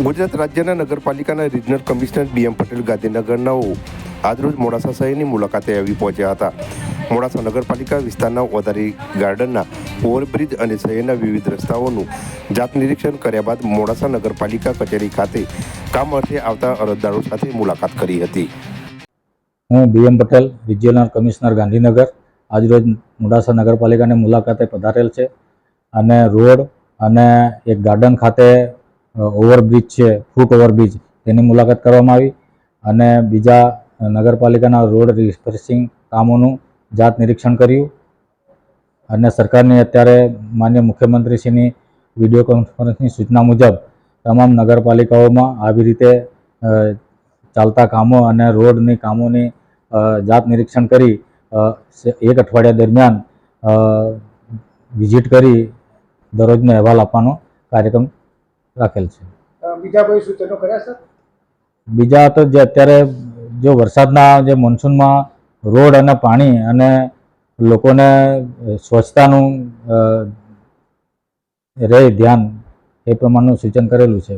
ગુજરાત રાજ્યના નગરપાલિકાના regional commissioner B M Patel ગાંધીનગરનાઓ આજરોજ મોડાસા શહેરની મુલાકાતે આવી પહોંચ્યા હતા. મોડાસા નગરપાલિકા વિસ્તારના વધારી ગાર્ડનના ઓવરબ્રિજ અને શહેરના વિવિધ રસ્તાઓનું જાત નિરીક્ષણ કર્યા બાદ મોડાસા નગરપાલિકા કચેરી ખાતે કામ અર્થે આવતા અરજદારો સાથે મુલાકાત કરી હતી. હું B M Patel regional commissioner Gandhinagar. આજરોજ મોડાસા નગરપાલિકાની મુલાકાતે પધારેલ છે. અને રોડ અને એક ગાર્ડન ખાતે ઓવરબ્રિજ છે, ફૂટ ઓવરબ્રિજ, તેની મુલાકાત કરવામાં આવી અને બીજા નગરપાલિકાના રોડ રિસ્પેસિંગ કામોનું જાત નિરીક્ષણ કર્યું અને સરકારની અત્યારે માન્ય મુખ્યમંત્રીશ્રીની વીડિયો કોન્ફરન્સની સૂચના મુજબ તમામ નગરપાલિકાઓમાં આવી રીતે ચાલતા કામો અને રોડની કામોની જાત નિરીક્ષણ કરી એક અઠવાડિયા દરમિયાન વિઝિટ કરી દરરોજનો અહેવાલ આપવાનો કાર્યક્રમ રાખેલ છે. બીજા કોઈ સૂચનો કર્યા સર બીજા તો જે અત્યારે જો વરસાદના જે મોન્સૂનમાં રોડ અને પાણી અને લોકોને સ્વચ્છતાનું રહે ધ્યાન એ પ્રમાણનું સૂચન કરેલું છે.